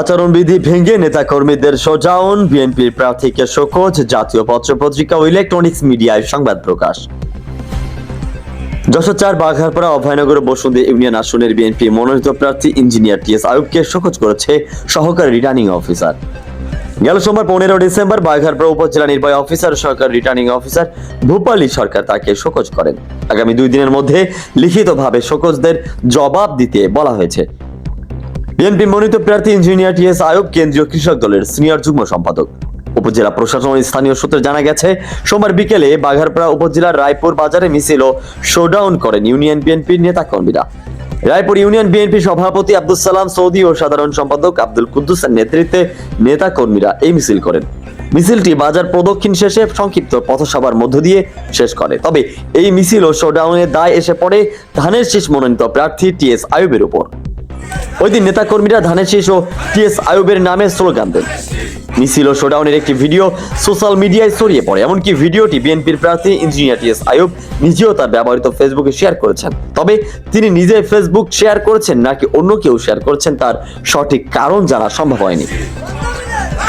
আচরণবিধি ভেঙে নেতাকর্মীদের সজাউন বিএনপির প্রার্থীকে শোকজ জাতীয় পত্রপত্রিকা ও ইলেকট্রনিক্স মিডিয়ায় সংবাদ প্রকাশ। যশোর চার, বাঘারপাড়া, অভয়নগর, বসুন্ধী ইউনিয়ন আসনের বিএনপি মনোনীত প্রার্থী ইঞ্জিনিয়ার টি এস আয়ুবকে শোকজ করেছে সহকারী রিটার্নিং অফিসার। গেল সোমবার পনেরো ডিসেম্বর বাঘারপাড়া উপজেলা নির্বাহী অফিসার সরকার রিটার্নিং অফিসার ভূপালী সরকার তাকে শোকজ করেন। আগামী দুই দিনের মধ্যে লিখিতভাবে শোকজদের জবাব দিতে বলা হয়েছে। বিএনপি মনোনীত প্রার্থী ইঞ্জিনিয়ার টি এস আয়ুব, কেন্দ্রীয় কৃষক দলের সিনিয়র যুগ্ম সম্পাদক। উপজেলা প্রশাসন স্থানীয় সূত্রে জানা গেছে, সোমবার বিকেলে বাঘারপাড়া উপজেলার রায়পুর বাজারে মিছিল ও শোডাউন করেন ইউনিয়ন বিএনপির নেতা কর্মীরা রায়পুর ইউনিয়ন বিএনপি সভাপতি আব্দুল সালাম সৌদি ও সাধারণ সম্পাদক আব্দুল কুদ্দুসের নেতৃত্বে নেতা কর্মীরা এই মিছিল করেন। মিছিলটি বাজার প্রদক্ষিণ শেষে সংক্ষিপ্ত পথসভার মধ্য দিয়ে শেষ করে। তবে এই মিছিল ও শোডাউনের দায় এসে পড়ে ধানের শীষ মনোনীত প্রার্থী টি এস আয়ুবের উপর। ওই দিন নেতাকর্মীরা ধানের শীষ ও টিএস আয়ুবের নামে স্লোগান দেন। মিছিল ও শোডাউনের একটি ভিডিও সোশ্যাল মিডিয়ায় ছড়িয়ে পড়ে। এমনকি ভিডিওটি বিএনপির প্রার্থী ইঞ্জিনিয়ার টিএস আয়ুব নিজেও তার ব্যবহৃত ফেসবুকে শেয়ার করেছেন। তবে তিনি নিজে ফেসবুক শেয়ার করেছেন নাকি অন্য কেউ শেয়ার করেছেন তার সঠিক কারণ জানা সম্ভব হয়নি।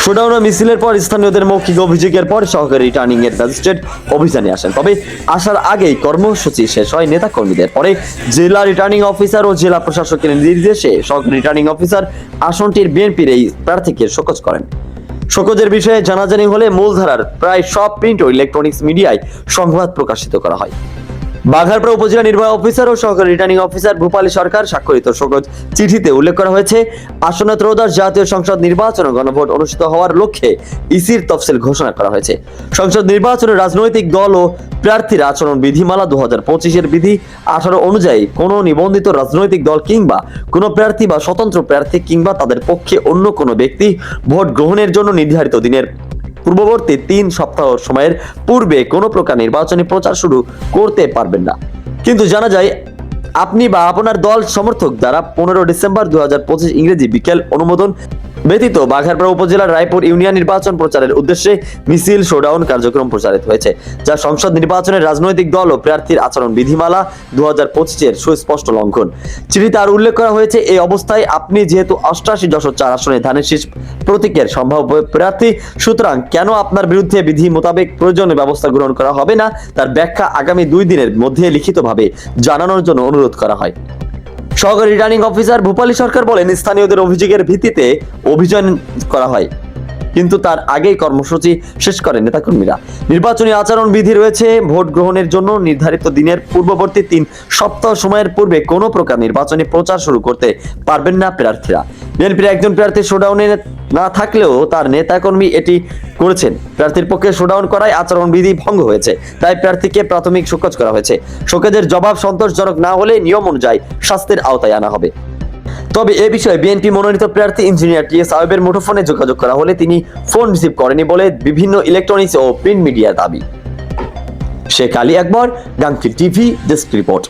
শোডাউন মিছিলের পর স্থানীয়দের মৌখিক অভিযোগের পর সহকারী রিটার্নিং এর ম্যাজিস্ট্রেট অভিযানে আসেন। তবে আসার আগেই কর্মসূচি শেষ হয় নেতা কর্মীদের পরে জেলা রিটার্নিং অফিসার ও জেলা প্রশাসকের নির্দেশে সহকারী রিটার্নিং অফিসার আসনটির বিএনপির এই প্রার্থীকে শোকজ করেন। শোকজের বিষয়ে জানাজানি হলে মূলধারার প্রায় সব প্রিন্ট ও ইলেকট্রনিক্স মিডিয়ায় সংবাদ প্রকাশিত করা হয়। বাঘারপাড়া উপজেলা নির্বাহী অফিসার ও সহকারী রিটার্নিং অফিসার ভূপালী সরকার স্বাক্ষরিত শোকজ চিঠিতে উল্লেখ করা হয়েছে আসন্ন ত্রয়োদশ জাতীয় সংসদ নির্বাচন ও গণভোট অনুষ্ঠিত হওয়ার লক্ষ্যে ইসির তফসিল ঘোষণা করা হয়েছে। সংসদ নির্বাচনে রাজনৈতিক দল ও প্রার্থীর আচরণ বিধিমালা দু হাজার পঁচিশের বিধি আঠারো অনুযায়ী কোনো নিবন্ধিত রাজনৈতিক দল কিংবা কোনো প্রার্থী বা স্বতন্ত্র প্রার্থী কিংবা তাদের পক্ষে অন্য কোনো ব্যক্তি ভোট গ্রহণের জন্য নির্ধারিত দিনের পূর্ববর্তী তিন সপ্তাহ সময়ের পূর্বে কোনো প্রকার নির্বাচনী প্রচার শুরু করতে পারবেন না। কিন্তু জানা যায়, আপনি বা আপনার দল সমর্থক দ্বারা পনেরো ডিসেম্বর দু হাজার পঁচিশ ইংরেজি বিকেল অনুমোদন ব্যতীত বাঘারপাড়া উপজেলার রায়পুর ইউনিয়ন নির্বাচন প্রচারের উদ্দেশ্যে মিছিল, শোডাউন কার্যক্রম প্রচারিত হয়েছে, যা সংসদ নির্বাচনের রাজনৈতিক দল ও প্রার্থীর আচরণ বিধিমালা দু হাজার পঁচিশের সুস্পষ্ট লঙ্ঘন। চিঠিতে আর উল্লেখ করা হয়েছে এই অবস্থায় আপনি যেহেতু অষ্টাশি দশক চার আসনে ধানের শীষ প্রতীকের সম্ভাব্য প্রার্থী, সুতরাং কেন আপনার বিরুদ্ধে বিধি মোতাবেক প্রয়োজনীয় ব্যবস্থা গ্রহণ করা হবে না? তার ব্যাখ্যা আগামী দুই দিনের মধ্যে লিখিতভাবে জানানোর জন্য অনুরোধ করা হয়। সহকারী রিটার্নিং অফিসার ভূপালী সরকার বলেন, স্থানীয়দের অভিযোগের ভিত্তিতে অভিযান করা হয়। কিন্তু তার আগেই কর্মসূচি শেষ করেন নেতাকর্মীরা। নির্বাচনী আচরণ বিধি রয়েছে, ভোট গ্রহণের জন্য নির্ধারিত দিনের পূর্ববর্তী তিন সপ্তাহ সময়ের পূর্বে কোনো প্রকার নির্বাচনী প্রচার শুরু করতে পারবেন না প্রার্থীরা। বিএনপির একজন প্রার্থী শোডাউনে না থাকলেও তার নেতাকর্মী এটি করেছেন। প্রার্থীর পক্ষে শোডাউন করায় আচরণ বিধি ভঙ্গ হয়েছে, তাই প্রার্থীকে প্রাথমিক শোকজ করা হয়েছে। শোকেজের জবাব সন্তোষজনক না হলে নিয়ম অনুযায়ী শাস্তির আওতায় আনা হবে। তবে এ বিষয়ে বিএনপি মনোনীত প্রার্থী ইঞ্জিনিয়ার টি এস আয়বের মুঠোফোনে যোগাযোগ করা হলে তিনি ফোন রিসিভ করেনি বলে বিভিন্ন ইলেকট্রনিক্স ও প্রিন্ট মিডিয়ার দাবি। শেখ আলী আকবর গাংফিল টিভি, ডেস্ক রিপোর্ট।